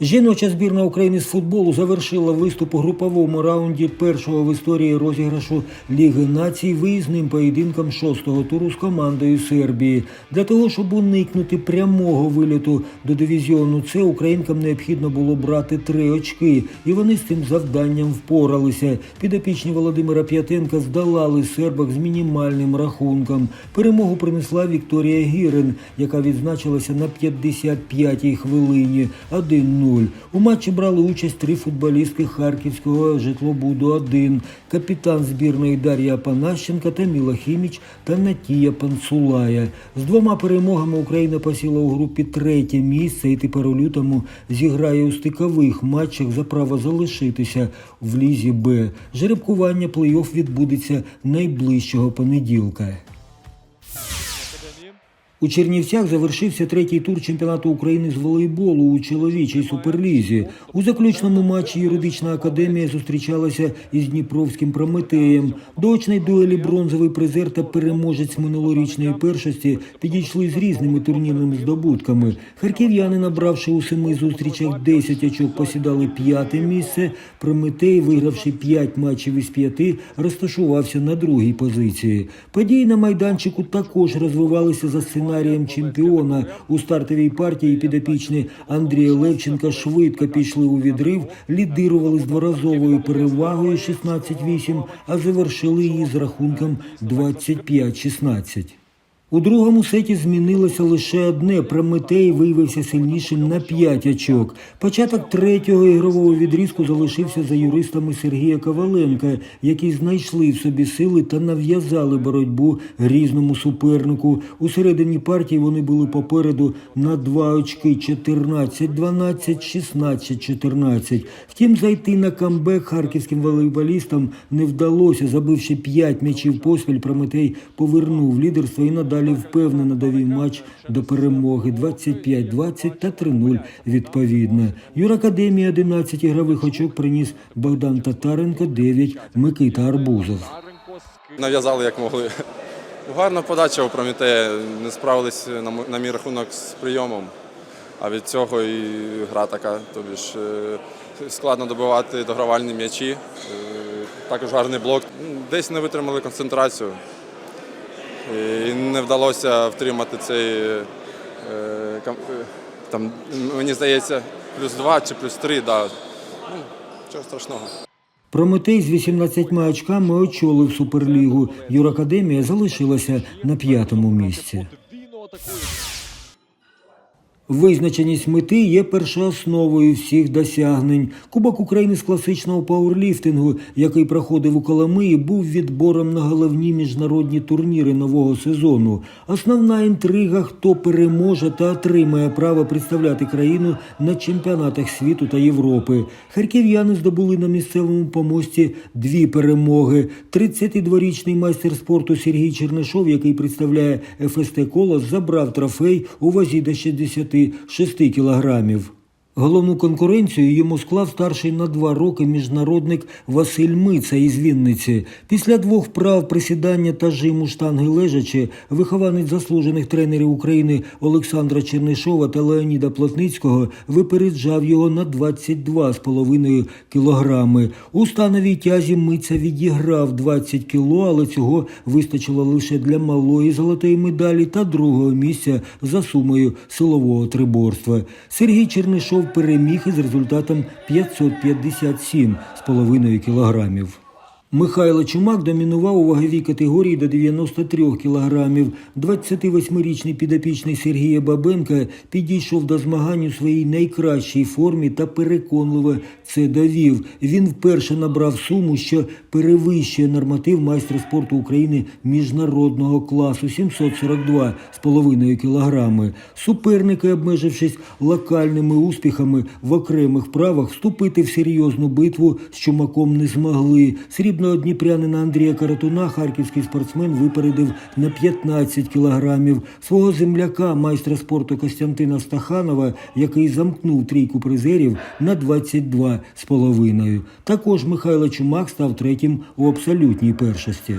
Жіноча збірна України з футболу завершила виступ у груповому раунді першого в історії розіграшу Ліги націй виїзним поєдинком шостого туру з командою Сербії. Для того, щоб уникнути прямого виліту до дивізіону С, українкам необхідно було брати три очки, і вони з цим завданням впоралися. Підопічні Володимира П'ятенка здолали сербок з мінімальним рахунком. Перемогу принесла Вікторія Гірин, яка відзначилася на 55-й хвилині 1-0. У матчі брали участь три футболістки Харківського житлобуду 1 капітан збірної Дар'я Панащенка та Міла Хіміч та Натія Панцулая. З двома перемогами Україна посіла у групі третє місце і тепер у лютому зіграє у стикових матчах за право залишитися в лізі Б. Жеребкування плей-офф відбудеться найближчого понеділка. У Чернівцях завершився третій тур чемпіонату України з волейболу у чоловічій суперлізі. У заключному матчі юридична академія зустрічалася із Дніпровським Прометеєм. До очної дуелі бронзовий призер та переможець минулорічної першості підійшли з різними турнірними здобутками. Харків'яни, набравши у семи зустрічах 10 очок, посідали п'яте місце. Прометей, вигравши 5 матчів із п'яти, розташувався на другій позиції. Події на майданчику також розвивалися за сценарієм чемпіона. У стартовій партії підопічні Андрія Левченка швидко пішли у відрив, лідирували з дворазовою перевагою 16-8, а завершили її з рахунком 25-16. У другому сеті змінилося лише одне. Прометей виявився сильнішим на 5 очок. Початок третього ігрового відрізку залишився за юристами Сергія Коваленка, які знайшли в собі сили та нав'язали боротьбу грізному супернику. У середині партії вони були попереду на 2 очки 14-12, 16-14. Втім, зайти на камбек харківським волейболістам не вдалося. Забивши 5 м'ячів поспіль, Прометей повернув лідерство і надалі впевнено довів матч до перемоги 25-20 та 3-0 відповідно. Юракадемія 11 ігрових очок приніс Богдан Татаренко, 9 Микита Арбузов. Нав'язали як могли. Гарна подача у Прометея. Не справились на мій рахунок з прийомом. А від цього і гра така. Тобі ж е, складно добивати догравальні м'ячі. Е, Також гарний блок. Десь не витримали концентрацію. І не вдалося втримати цей. е, е, Там, мені здається, плюс два чи плюс три. Да. Ну, Чого страшного. Прометей з 18 очками очолив Суперлігу. Юракадемія залишилася на п'ятому місці. Визначеність мети є першоосновою всіх досягнень. Кубок України з класичного пауерліфтингу, який проходив у Коломиї, був відбором на головні міжнародні турніри нового сезону. Основна інтрига, хто переможе та отримає право представляти країну на чемпіонатах світу та Європи. Харків'яни здобули на місцевому помості дві перемоги. 32-річний майстер спорту Сергій Чернишов, який представляє ФСТ Колос, забрав трофей у вазі до 66 кілограмів. Головну конкуренцію йому склав старший на два роки міжнародник Василь Миця із Вінниці. Після двох вправ присідання та жиму штанги лежачи, вихованець заслужених тренерів України Олександра Чернишова та Леоніда Плотницького випереджав його на 22,5 кілограми. У становій тязі Миця відіграв 20 кіло, але цього вистачило лише для малої золотої медалі та другого місця за сумою силового триборства. Сергій Чернишов переміг із результатом 557,5 кілограмів. Михайло Чумак домінував у ваговій категорії до 93 кілограмів. 28-річний підопічний Сергія Бабенка підійшов до змагань у своїй найкращій формі та переконливо це довів. Він вперше набрав суму, що перевищує норматив майстра спорту України міжнародного класу 742,5 кілограми. Суперники, обмежившись локальними успіхами в окремих правах, вступити в серйозну битву з Чумаком не змогли. Срібного дніпрянина Андрія Каратуна харківський спортсмен випередив на 15 кілограмів. Свого земляка, майстра спорту Костянтина Стаханова, який замкнув трійку призерів на 22 з половиною. Також Михайло Чумак став третім у абсолютній першості.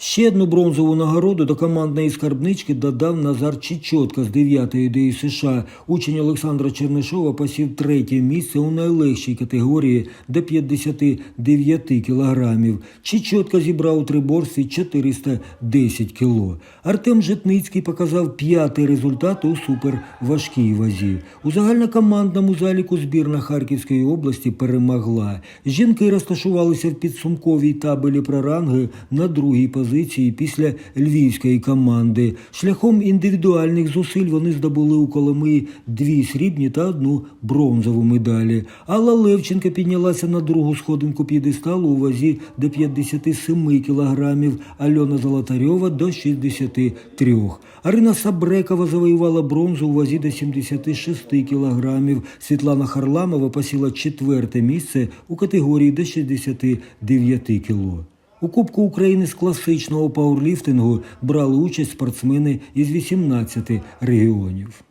Ще одну бронзову нагороду до командної скарбнички додав Назар Чічотка з 9-ї ДІ США. Учень Олександра Чернишова посів третє місце у найлегшій категорії до 59 кілограмів. Чічотка зібрав у триборстві 410 кіло. Артем Житницький показав п'ятий результат у суперважкій вазі. У загальнокомандному заліку збірна Харківської області перемогла. Жінки розташувалися в підсумковій табелі про ранги на другій позиції після львівської команди. Шляхом індивідуальних зусиль вони здобули у Коломиї дві срібні та одну бронзову медалі. Алла Левченка піднялася на другу сходинку п'єдесталу у вазі до 57 кілограмів, Альона Золотарьова до 63. Арина Сабрекова завоювала бронзу у вазі до 76 кілограмів. Світлана Харламова посіла четверте місце у категорії до 69 кіло. У Кубку України з класичного пауерліфтингу брали участь спортсмени із 18 регіонів.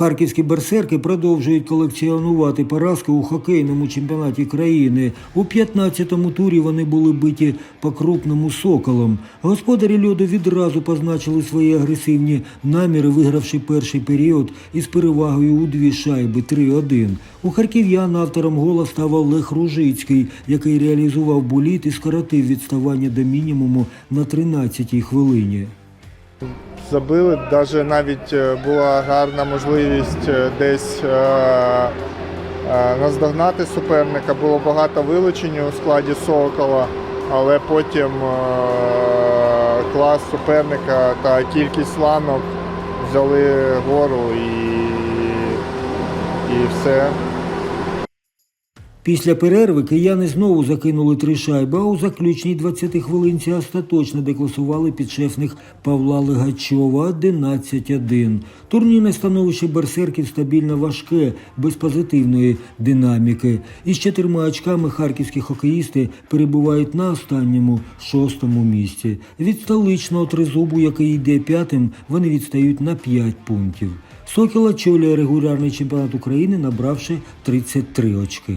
Харківські берсерки продовжують колекціонувати поразки у хокейному чемпіонаті країни. У 15-му турі вони були биті по крупному соколом. Господарі льоду відразу позначили свої агресивні наміри, вигравши перший період із перевагою у дві шайби 3-1. У харків'ян автором гола став Олег Ружицький, який реалізував буліт і скоротив відставання до мінімуму на 13-й хвилині. Забили. Даже навіть е, була гарна можливість е, десь е, наздогнати суперника. Було багато вилучень у складі Сокола, але потім клас суперника та кількість ланок взяли гору і, і все. Після перерви кияни знову закинули три шайби, а у заключній 20 хвилинці остаточно декласували підшефних Павла Легачова 11-1. Турнірне становище берсерків стабільно важке, без позитивної динаміки. Із чотирма очками харківські хокеїсти перебувають на останньому шостому місці. Від столичного тризубу, який йде п'ятим, вони відстають на 5 пунктів. Сокіл очолює регулярний чемпіонат України, набравши 33 очки.